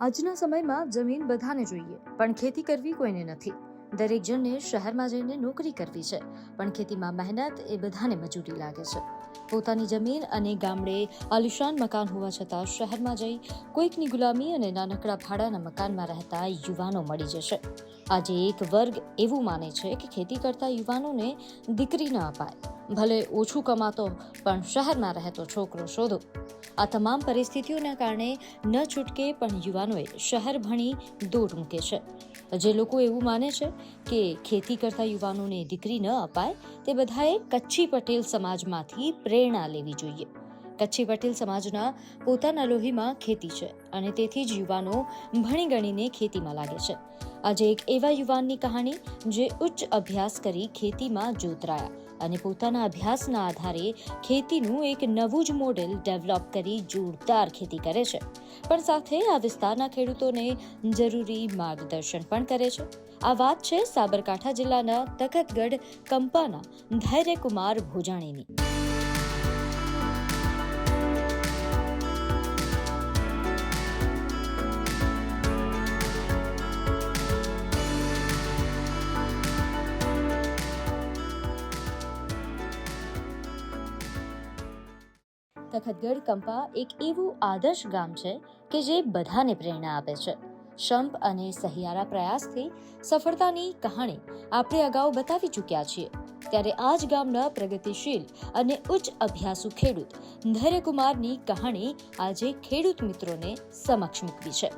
આજના સમયમાં જમીન બધાને જોઈએ, પણ ખેતી કરવી કોઈને નથી. દરેક જણને શહેરમાં જઈને નોકરી કરવી છે, પણ ખેતીમાં મહેનત એ બધાને મજૂરી લાગે છે. પોતાની જમીન અને ગામડે આલિશાન મકાન હોવા છતાં શહેરમાં જઈ કોઈકની ગુલામી અને નાનકડા ભાડાના મકાનમાં રહેતા યુવાનો મળી જશે. આજે એક વર્ગ એવું માને છે કે ખેતી કરતા યુવાનોને દીકરી ન અપાય. ભલે ઓછું કમાતો, પણ શહેરમાં રહેતો છોકરો શોધો. આ તમામ પરિસ્થિતિઓના કારણે ન છૂટકે પણ યુવાનોએ શહેર ભણી દોટ મૂકે છે. જે લોકો એવું માને છે કે ખેતી કરતા યુવાનોને દીકરી ન અપાય, તે બધાએ કચ્છી પટેલ સમાજમાંથી પ્રેરણા લેવી જોઈએ. કચ્છી પટેલ સમાજના પોતાના લોહીમાં ખેતી છે અને તેથી જ યુવાનો ભણી ગણીને ખેતીમાં લાગે છે. આજે એક એવા યુવાનની કહાણી જે ઉચ્ચ અભ્યાસ કરી ખેતીમાં જોતરાયા. અને પોતાના અભ્યાસના આધારે ખેતીનું એક નવું જ મોડેલ ડેવલપ કરી જોરદાર ખેતી કરે છે. પણ સાથે આ વિસ્તારના ખેડૂતોને જરૂરી માર્ગદર્શન પણ કરે છે. આ વાત છે સાબરકાંઠા જિલ્લાના તખતગઢ કંપાના ધૈર્યકુમાર ભોજાણીની. તખતગઢ કંપા એક એવું આદર્શ ગામ છે કે જે બધાને પ્રેરણા આપે છે. શંપ અને સહિયારા પ્રયાસથી સફળતાની કહાણી આપણે અગાઉ બતાવી ચૂક્યા છીએ. ત્યારે આ જ ગામના પ્રગતિશીલ અને ઉચ્ચ અભ્યાસુ ખેડૂત ધૈર્યકુમારની કહાણી આજે ખેડૂત મિત્રોને સમક્ષ મૂકવી છે.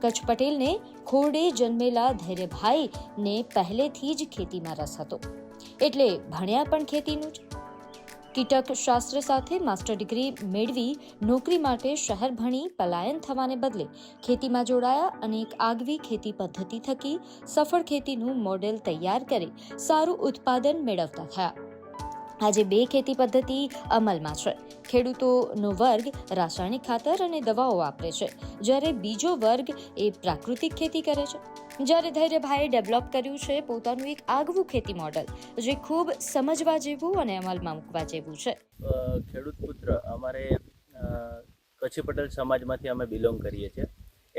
કચ્છ પટેલને ખોરડે જન્મેલા ધૈર્યભાઈને પહેલેથી જ ખેતીમાં રસ હતો. એટલે ભણ્યા પણ ખેતીનું જ. કીટક શાસ્ત્ર સાથે માસ્ટર ડિગ્રી મેળવી નોકરી માટે શહેર ભણી પલાયન થવાને બદલે ખેતીમાં જોડાયા અને એક આગવી ખેતી પદ્ધતિ થકી સફળ ખેતીનું મોડેલ તૈયાર કરી સારું ઉત્પાદન મેળવતા થયા. આજે બે ખેતી પદ્ધતિ અમલમાં છે. ખેડૂતોનો વર્ગ રાસાયણિક ખાતર અને દવાઓ વાપરે છે. જ્યારે બીજો વર્ગ એ પ્રાકૃતિક ખેતી કરે છે. જ્યારે ધૈર્યભાઈએ ડેવલપ કર્યું છે પોતાનું એક આગવું ખેતી મોડલ, જે ખૂબ સમજવા જેવું અને અમલમાં મૂકવા જેવું છે. ખેડૂત પુત્ર, અમારે કચ્છી પટેલ સમાજમાંથી અમે બિલોંગ કરીએ છીએ.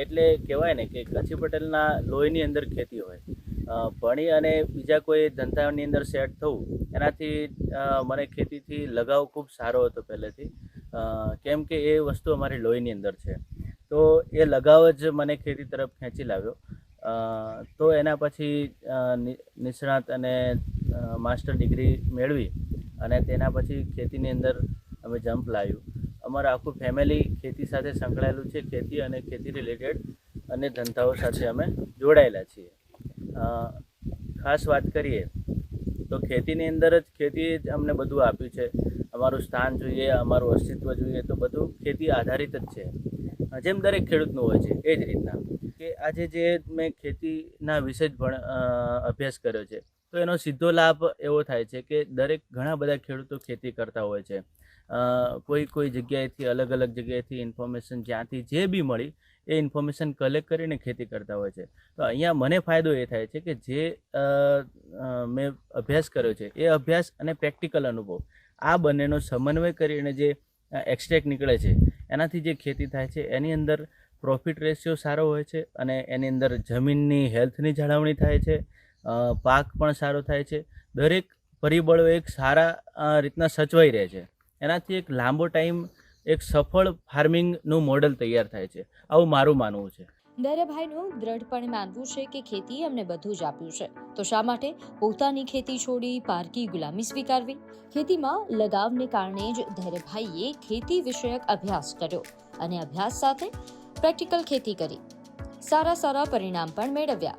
એટલે કહેવાય ને કે કચ્છી પટેલના લોહીની અંદર ખેતી હોય. ભણી અને બીજા કોઈ ધંધાની અંદર સેટ થવું, એનાથી મને ખેતીથી લગાવ ખૂબ સારો હતો પહેલેથી. કેમ કે એ વસ્તુ અમારી લોહીની અંદર છે. તો એ લગાવ જ મને ખેતી તરફ ખેંચી લાવ્યો. તો એના પછી નિષ્ણાત અને માસ્ટર ડિગ્રી મેળવી અને તેના પછી ખેતીની અંદર અમે જમ્પ લાવ્યું. અમારું આખું ફેમિલી ખેતી સાથે સંકળાયેલું છે, ખેતી અને ખેતી રિલેટેડ અને ધંધાઓ સાથે અમે જોડાયેલા છીએ. ખાસ વાત કરીએ તો ખેતીની અંદર જ ખેતીએ જ અમને બધું આપ્યું છે. અમારું સ્થાન જોઈએ, અમારું અસ્તિત્વ જોઈએ તો બધું ખેતી આધારિત જ છે. જેમ દરેક ખેડૂતનું હોય છે, એ જ રીતના. કે આજે જે મેં ખેતીના વિશે જ ભણ અભ્યાસ કર્યો છે, તો એનો સીધો લાભ એવો થાય છે કે દરેક ઘણા બધા ખેડૂતો ખેતી કરતા હોય છે. કોઈ કોઈ જગ્યાએથી, અલગ અલગ જગ્યાએથી ઇન્ફોર્મેશન જ્યાંથી જે બી મળી, એ ઇન્ફોર્મેશન કલેક્ટ કરીને ખેતી કરતા હોય છે. તો અહીંયા મને ફાયદો એ થાય છે કે જે મેં અભ્યાસ કર્યો છે, એ અભ્યાસ અને પ્રેક્ટિકલ અનુભવ, આ બંનેનો સમન્વય કરીને જે એક્સટ્રેક્ટ નીકળે છે, એનાથી જે ખેતી થાય છે, એની અંદર પ્રોફિટ રેશિયો સારો હોય છે અને એની અંદર જમીનની હેલ્થની જાળવણી થાય છે પાક પણ સારો થાય છે. દરેક પરિબળો એક સારા રીતના સચવાઈ રહે છે. એનાથી એક લાંબો ટાઈમ એક સફળ ફાર્મિંગનું મોડલ તૈયાર થાય છે. આવું મારું માનવું છે. દરેભાઈનું દ્રઢપણે માનવું છે કે ખેતી અમને બધું જ આપ્યું છે. તો શા માટે પોતાની ખેતી છોડી પારકી ગુલામી સ્વીકારવી? ખેતીમાં લગાવને કારણે જ ધૈર્યભાઈએ ખેતી વિષયક અભ્યાસ કર્યો અને અભ્યાસ સાથે પ્રેક્ટિકલ ખેતી કરી. સારા સારા પરિણામ પણ મેળવ્યા.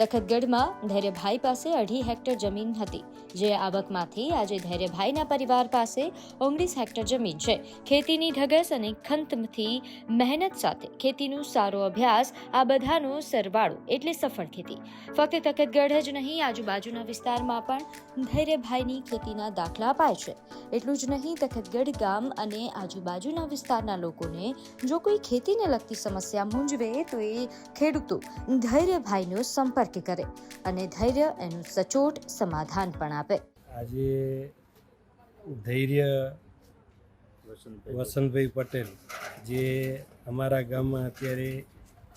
તખતગઢમાં ધૈર્યભાઈ પાસે અઢી હેક્ટર જમીન હતી. જે આવકમાંથી આજે ધૈર્યભાઈના પરિવાર પાસે ઓગણીસ હેક્ટર જમીન છે. ખેતીની ઢગસ અને ખંતથી મહેનત સાથે ખેતીનું સારો અભ્યાસ આ બધાનો સરવાળો એટલે સફળ ખેતી. ફક્ત તખતગઢ જ નહીં, આજુબાજુના વિસ્તારમાં પણ ધૈર્યભાઈની ખેતીના દાખલા અપાય છે. એટલું જ નહીં, તખતગઢ ગામ અને આજુબાજુના વિસ્તારના લોકોને જો કોઈ ખેતીને લગતી સમસ્યા મૂંઝવે તો એ ખેડૂતો ધૈર્યભાઈનો સંપર્ક કરે અને ધૈર્ય એનું સચોટ સમાધાન પણ આપે. આજે ધૈર્ય વસંતભાઈ પટેલ, જે અમારા ગામમાં અત્યારે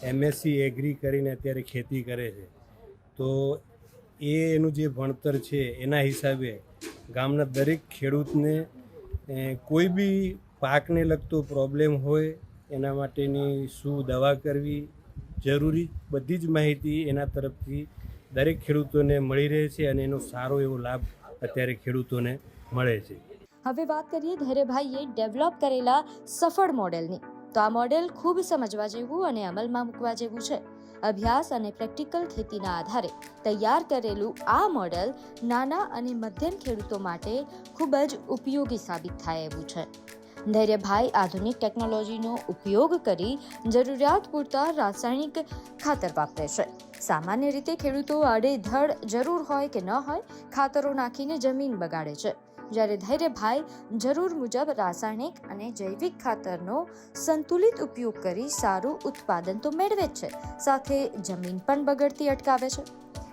એમએસસી એગ્રી કરીને અત્યારે ખેતી કરે છે. તો એ એનું જે ભણતર છે, એના હિસાબે ગામના દરેક ખેડૂતને કોઈ બી પાકને લગતો પ્રોબ્લેમ હોય, એના માટેની શું દવા કરવી જરૂરી બધી જ માહિતી એના તરફથી દરેક ખેડૂતોને મળી રહે છે અને એનો સારો એવો લાભ અત્યારે ખેડૂતોને મળે છે. હવે વાત કરીએ ધૈર્યભાઈએ ડેવલપ કરેલા સફળ મોડેલની. તો આ મોડેલ ખૂબ સમજવા જેવું અને અમલમાં મૂકવા જેવું છે. અભ્યાસ અને પ્રેક્ટિકલ ખેતીના આધારે તૈયાર કરેલું આ મોડેલ નાના અને મધ્યમ ખેડૂતો માટે ખૂબ જ ઉપયોગી સાબિત થાય એવું છે. ધૈર્યભાઈ આધુનિક ટેકનોલોજીનો ઉપયોગ કરી જરૂરિયાત પૂરતા રાસાયણિક ખાતર વાપરે છે. સામાન્ય રીતે ખેડૂતો આડેધડ જરૂર હોય કે ન હોય, ખાતરો નાખીને જમીન બગાડે છે. જ્યારે ધૈર્યભાઈ જરૂર મુજબ રાસાયણિક અને જૈવિક ખાતરનો સંતુલિત ઉપયોગ કરી સારું ઉત્પાદન તો મેળવે જ છે, સાથે જમીન પણ બગડતી અટકાવે છે.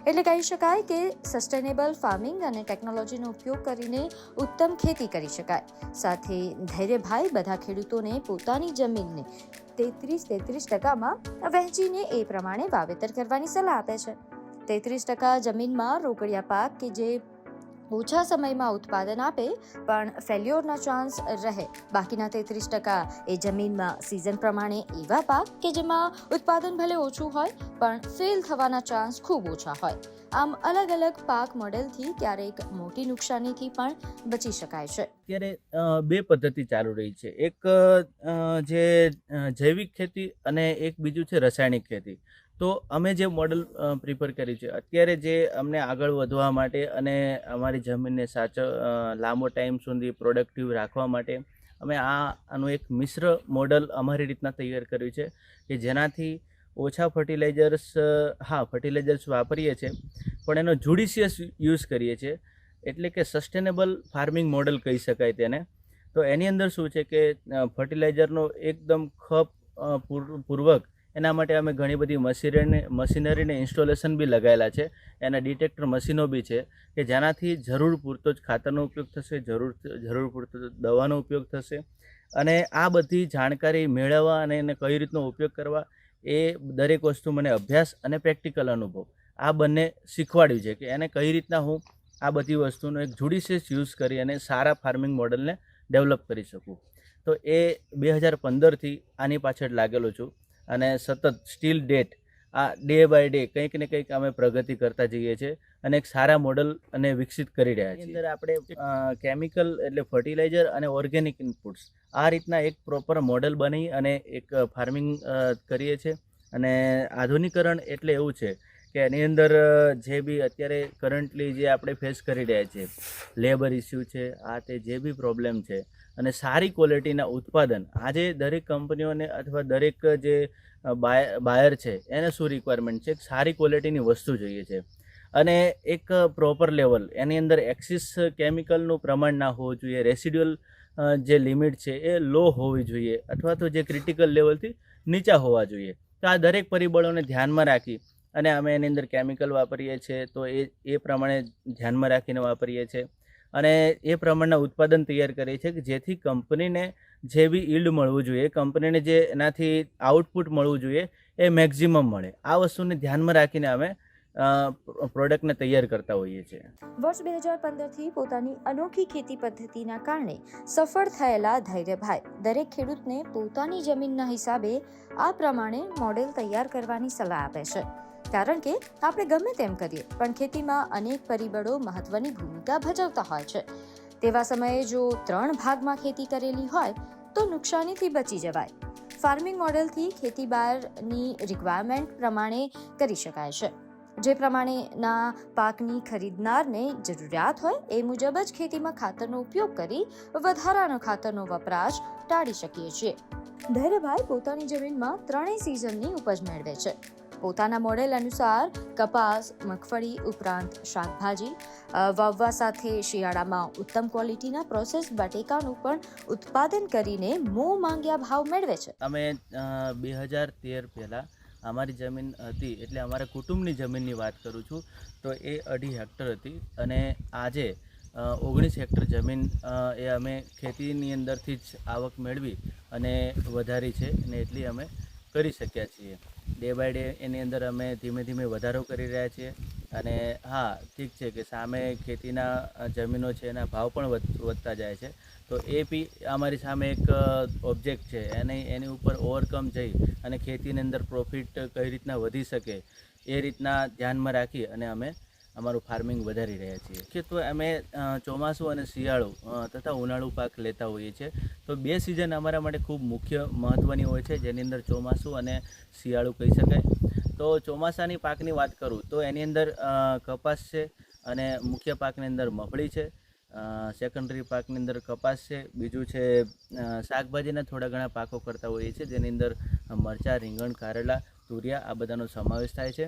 એટલે કહી શકાય કે સસ્ટેનેબલ ફાર્મિંગ અને ટેકનોલોજીનો ઉપયોગ કરીને ઉત્તમ ખેતી કરી શકાય. સાથે ધૈર્યભાઈ બધા ખેડૂતોને પોતાની જમીનને તેત્રીસ તેત્રીસ ટકામાં વહેંચીને એ પ્રમાણે વાવેતર કરવાની સલાહ આપે છે. તેત્રીસ ટકા જમીનમાં રોકડિયા પાક કે જે ઓછા સમયમાં ઉત્પાદન આપે, પણ ફેલ્યોરના ચાન્સ રહે. બાકીના તેત્રીસ ટકા એ જમીનમાં સિઝન પ્રમાણે એવા પાક કે જેમાં ઉત્પાદન ભલે ઓછું હોય, પણ ફેલ થવાના ચાન્સ ખૂબ ઓછા હોય. આમ અલગ અલગ પાક મોડેલથી ક્યારેક મોટી નુકસાનીથી પણ બચી શકાય છે. અત્યારે બે પદ્ધતિ ચાલુ રહી છે. એક જે જૈવિક ખેતી અને એક બીજું છે રાસાયણિક ખેતી. તો અમે જે મોડલ પ્રિપેર કર્યું છે, અત્યારે જે અમને આગળ વધવા માટે અને અમારી જમીનને સાચો લાંબો ટાઈમ સુધી પ્રોડક્ટિવ રાખવા માટે અમે આનું એક મિશ્ર મોડલ અમારી રીતના તૈયાર કર્યું છે કે જેનાથી ઓછા ફર્ટિલાઇઝર્સ હા ફર્ટિલાઇઝર્સ વાપરીએ છીએ પણ એનો જુડિશિયસ યુઝ કરીએ છીએ એટલે કે સસ્ટેનેબલ ફાર્મિંગ મોડલ કહી શકાય તેને. તો એની અંદર શું છે કે ફર્ટિલાઇઝરનો એકદમ ખપ પૂર- પૂર્વક એના માટે અમે ઘણી બધી મશીનરીને મશીનરીને ઇન્સ્ટોલેશન બી લગાવેલા છે. એના ડિટેક્ટર મશીનો બી છે કે જેનાથી જરૂર પૂરતો જ ખાતરનો ઉપયોગ થશે, જરૂર જરૂર પૂરતો દવાનો ઉપયોગ થશે. અને આ બધી જાણકારી મેળવવા અને એને કઈ રીતનો ઉપયોગ કરવા એ દરેક વસ્તુ મને અભ્યાસ અને પ્રેક્ટિકલ અનુભવ. આ બંને શીખવાડ્યું છે કે એને કઈ રીતના હું આ બધી વસ્તુનો એક જુડિશિયસ યુઝ કરી અને સારા ફાર્મિંગ મોડલને ડેવલપ કરી શકું. તો એ બે હજાર પંદરથી આની પાછળ લાગેલો છું. અને સતત સ્ટીલ ડેટ આ ડે બાય ડે કંઈક ને કંઈક અમે પ્રગતિ કરતા જઈએ છીએ અને એક સારા મોડલ અને વિકસિત કરી રહ્યા છીએ. અંદર આપણે કેમિકલ એટલે ફર્ટિલાઇઝર અને ઓર્ગેનિક ઇનપુટ્સ આ રીતના એક પ્રોપર મોડલ બની અને એક ફાર્મિંગ કરીએ છીએ. અને આધુનિકરણ એટલે એવું છે કે એની અંદર જે બી અત્યારે કરન્ટલી જે આપણે ફેસ કરી રહ્યા છીએ લેબર ઇસ્યુ છે, આ તે જે બી પ્રોબ્લેમ છે, અને સારી ક્વોલિટીના ઉત્પાદન, આજે દરેક કંપનીઓને અથવા દરેક જે બાય બાયર છે, એને શું રિક્વાયરમેન્ટ છે? સારી ક્વોલિટીની વસ્તુ જોઈએ છે. અને એક પ્રોપર લેવલ એની અંદર એક્સિસ કેમિકલનું પ્રમાણ ના હોવું જોઈએ રેસિડ્યુઅલ જે લિમિટ છે એ લો હોવી જોઈએ, અથવા તો જે ક્રિટિકલ લેવલથી નીચા હોવા જોઈએ. તો આ દરેક પરિબળોને ધ્યાનમાં રાખી અને અમે એની અંદર કેમિકલ વાપરીએ છીએ, તો એ એ પ્રમાણે ધ્યાનમાં રાખીને વાપરીએ છીએ. અને એ પ્રમાણના ઉત્પાદન તૈયાર કરીએ છીએ કે જેથી કંપનીને જે બી ઈલ્ડ મળવું જોઈએ, કંપનીને જે એનાથી આઉટપુટ મળવું જોઈએ, એ મેક્ઝિમમ મળે. આ વસ્તુને ધ્યાનમાં રાખીને અમે પ્રોડક્ટને તૈયાર કરતા હોઈએ છીએ. વર્ષ બે હજાર પંદરથી પોતાની અનોખી ખેતી પદ્ધતિના કારણે સફળ થયેલા ધૈર્યભાઈ. દરેક ખેડૂતને પોતાની જમીનના હિસાબે આ પ્રમાણે મોડેલ તૈયાર કરવાની સલાહ આપે છે. કારણ કે આપણે ગમે તેમ કરીએ, પણ ખેતીમાં અનેક પરિબળો મહત્વની ભૂમિકા ભજવતા હોય છે. તેવા સમયે જો ત્રણ ભાગમાં ખેતી કરેલી હોય, તો નુકસાનીથી બચી જવાય. ફાર્મિંગ મોડેલથી ખેતી બહારની રિક્વાયરમેન્ટ પ્રમાણે કરી શકાય છે. જે પ્રમાણેના પાકની ખરીદનારને જરૂરિયાત હોય, એ મુજબ જ ખેતીમાં ખાતરનો ઉપયોગ કરી વધારાનો ખાતરનો વપરાશ ટાળી શકીએ છીએ. ધૈર્યભાઈ પોતાની જમીનમાં ત્રણેય સિઝનની ઉપજ મેળવે છે. પોતાના મોડેલ અનુસાર કપાસ, મગફળી ઉપરાંત શાકભાજી વાવવા સાથે શિયાળામાં ઉત્તમ ક્વોલિટીના પ્રોસેસ બટેકાનું પણ ઉત્પાદન કરીને મો માંગ્યા ભાવ મેળવે છે. અમે બે હજાર તેર પહેલાં અમારી જમીન હતી એટલે અમારા કુટુંબની જમીનની વાત કરું છું, તો એ અઢી હેક્ટર હતી અને આજે ઓગણીસ હેક્ટર જમીન એ અમે ખેતીની અંદરથી જ આવક મેળવી અને વધારી છે અને એટલી અમે કરી શક્યા છીએ. ડે બાય ડે એની અંદર અમે ધીમે ધીમે વધારો કરી રહ્યા છીએ અને હા, ઠીક છે કે સામે ખેતીના જમીનો છે એના ભાવ પણ વધ- વધતા જાય છે. તો એ બી અમારી સામે એક ઓબ્જેક્ટ છે. એને, એની ઉપર ઓવરકમ જઈ અને ખેતીની અંદર પ્રોફિટ કઈ રીતના વધી શકે એ રીતના ધ્યાનમાં રાખી અને અમે અમારું ફાર્મિંગ વધારી રહ્યા છીએ. મુખ્યત્વે અમે ચોમાસું અને શિયાળુ તથા ઉનાળુ પાક લેતા હોઈએ છીએ. તો બે સિઝન અમારા માટે ખૂબ મુખ્ય મહત્ત્વની હોય છે, જેની અંદર ચોમાસું અને શિયાળું કહી શકાય. તો ચોમાસાની પાકની વાત કરું, તો એની અંદર કપાસ છે અને મુખ્ય પાકની અંદર મગફળી છે. સેકન્ડરી પાકની અંદર કપાસ છે, બીજું છે શાકભાજીના થોડા ઘણા પાકો કરતા હોઈએ છીએ, જેની અંદર મરચાં, રીંગણ, કારેલા તુરિયા આ બધાનો સમાવેશ થાય છે.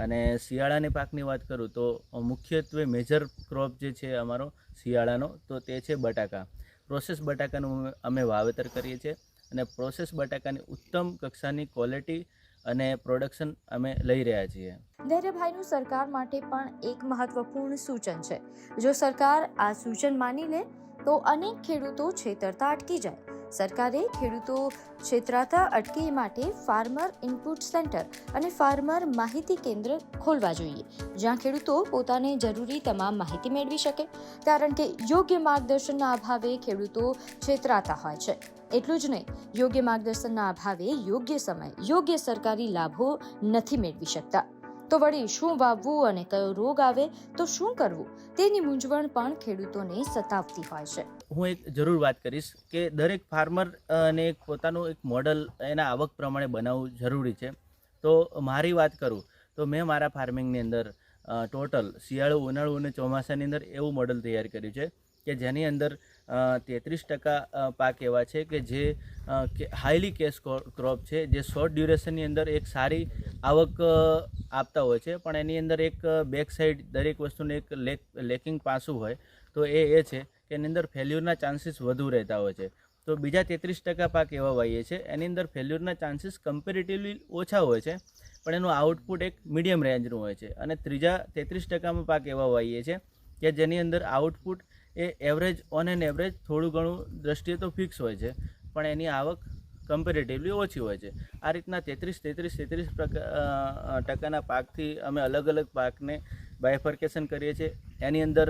અને શિયાળાની પાકની વાત કરું તો મુખ્યત્વે મેજર ક્રોપ જે છે અમારો શિયાળાનો, તો તે છે બટાકા. પ્રોસેસ બટાકાનું અમે- વાવેતર કરીએ છીએ અને પ્રોસેસ બટાકાની ઉત્તમ કક્ષાની ક્વોલિટી અને પ્રોડક્શન અમે લઈ રહ્યા છીએ. ધૈર્યભાઈનું સરકાર માટે પણ એક મહત્વપૂર્ણ સૂચન છે. જો સરકાર આ સૂચન માની લે, તો અનેક ખેડૂતો છેતરતા અટકી જાય. સરકારે ખેડૂતો છેતરાતા અટકે માટે ફાર્મર ઇનપુટ સેન્ટર અને ફાર્મર માહિતી કેન્દ્ર ખોલવા જોઈએ, જ્યાં ખેડૂતો પોતાને જરૂરી તમામ માહિતી મેળવી શકે. કારણ કે યોગ્ય માર્ગદર્શનના અભાવે ખેડૂતો છેતરાતા હોય છે. એટલું જ નહીં, યોગ્ય માર્ગદર્શનના અભાવે યોગ્ય સમય, યોગ્ય સરકારી લાભો નથી મેળવી શકતા. તો વળી શું વાવવું અને કયો રોગ આવે, તો શું કરવું? તેની મૂંઝવણ પણ ખેડૂતોને સતાવતી હોય છે. હું એક જરૂર વાત કરીશ કે દરેક ફાર્મર ને એક પોતાનું એક મોડલ એના આવક પ્રમાણે બનાવવું જરૂરી છે. તો મારી વાત કરું, તો મેં મારા ફાર્મિંગની અંદર ટોટલ શિયાળુ, ઉનાળુ અને ચોમાસાની અંદર એવું મોડલ તૈયાર કર્યું છે કે જેની અંદર તેત્રીસ ટકા પાક એવા છે કે જે હાઈલી કેશ ક્રોપ છે, જે શોર્ટ ડ્યુરેશનની અંદર એક સારી આવક આપતા હોય છે. પણ એની અંદર એક બેક સાઈડ દરેક વસ્તુનું એક લેક લેકિંગ પાસું હોય, તો એ એ છે કે એની અંદર ફેલ્યુરના ચાન્સીસ વધુ રહેતા હોય છે. તો બીજા તેત્રીસ ટકા પાક એવા વાવીએ છે. એની અંદર ફેલ્યુરના ચાન્સીસ કમ્પેરેટિવલી ઓછા હોય છે, પણ એનું આઉટપુટ એક મીડિયમ રેન્જનું હોય છે. અને ત્રીજા તેત્રીસ ટકામાં પાક એવા વાવીએ છે કે જેની અંદર આઉટપુટ એ એવરેજ ઓન એન એવરેજ થોડું ઘણું દ્રષ્ટિએ તો ફિક્સ હોય છે, પણ એની આવક કમ્પેરેટિવલી ઓછી હોય છે. આ રીતના તેત્રીસ તેત્રીસ તેત્રીસ ટકાના પાકથી અમે અલગ અલગ પાકને બાયફર્કેશન કરીએ છીએ. એની અંદર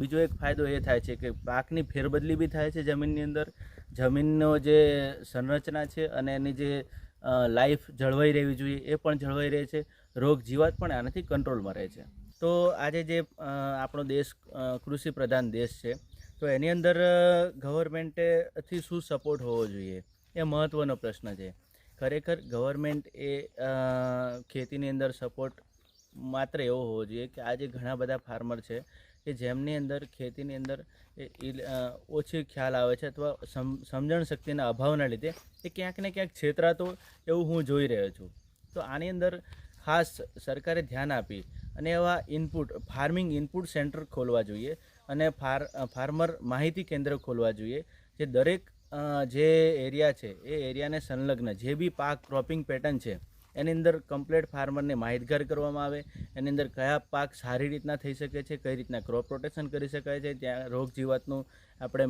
બીજો એક ફાયદો એ થાય છે કે પાકની ફેરબદલી બી થાય છે જમીનની અંદર. જમીનનો જે સંરચના છે અને એની જે લાઈફ જળવાઈ રહેવી જોઈએ એ પણ જળવાઈ રહે છે. રોગ જીવાત પણ આનાથી કંટ્રોલમાં રહે છે. તો આજે જે આપણો દેશ કૃષિ પ્રધાન દેશ છે, તો એની અંદર ગવર્મેન્ટેથી શું સપોર્ટ હોવો જોઈએ એ મહત્ત્વનો પ્રશ્ન છે. ખરેખર ગવર્મેન્ટ એ ખેતીની અંદર સપોર્ટ માત્ર એવો હોવો જોઈએ કે આજે ઘણા બધા ફાર્મર છે કે જેમની અંદર ખેતીની અંદર ઓછી ખ્યાલ આવે છે અથવા સમ- સમજણ શક્તિના અભાવના લીધે એ ક્યાંક ને ક્યાંક છેતરાતો એવું હું જોઈ રહ્યો છું. તો આની અંદર ખાસ સરકારે ધ્યાન આપી અને એવા ઇનપુટ ફાર્મિંગ ઇનપુટ સેન્ટર ખોલવા જોઈએ અને ફાર ફાર્મર માહિતી કેન્દ્ર ખોલવા જોઈએ. જે દરેક જે એરિયા છે એ એરિયાને સંલગ્ન, જે બી પાક ક્રોપિંગ પેટર્ન છે એની અંદર કમ્પ્લેટ ફાર્મરને માહિતગાર કરવામાં આવે, એની અંદર કયા પાક સારી રીતના થઈ શકે છે, કઈ રીતના ક્રોપ રોટેશન કરી શકાય છે, ત્યાં રોગ જીવાતનું આપણે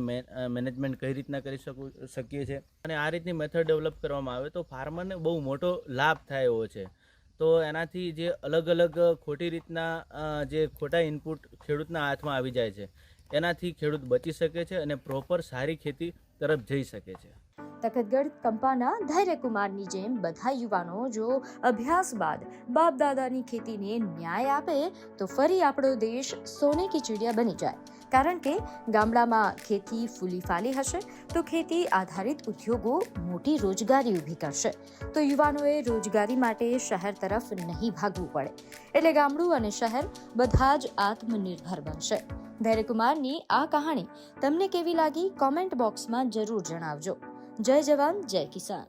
મેનેજમેન્ટ કઈ રીતના કરી શકું, શકીએ છીએ. અને આ રીતની મેથડ ડેવલપ કરવામાં આવે તો ફાર્મરને બહુ મોટો લાભ થાય એવો છે. તો એનાથી જે અલગ અલગ ખોટી રીતના જે ખોટા ઇનપુટ ખેડૂતના હાથમાં આવી જાય છે, એનાથી ખેડૂત બચી શકે છે અને પ્રોપર સારી ખેતી તરફ જઈ શકે છે. તખતગઢ કંપાના ધૈર્યકુમારની જેમ બધા યુવાનો જો અભ્યાસ બાદ બાપ દાદાની ખેતીને ન્યાય આપે, તો ફરી આપણો દેશ સોને કી ચીડિયા બની જાય. કારણ કે ગામડામાં ખેતી ફૂલી ફાલી હશે, તો ખેતી આધારિત ઉદ્યોગો મોટી રોજગારી ઊભી કરશે. તો યુવાનોએ રોજગારી માટે શહેર તરફ નહીં ભાગવું પડે. એટલે ગામડું અને શહેર બધા જ આત્મનિર્ભર બનશે. ધૈર્યકુમારની આ કહાણી તમને કેવી લાગી? કોમેન્ટ બોક્સમાં જરૂર જણાવજો. જય જવાન જય કિસાન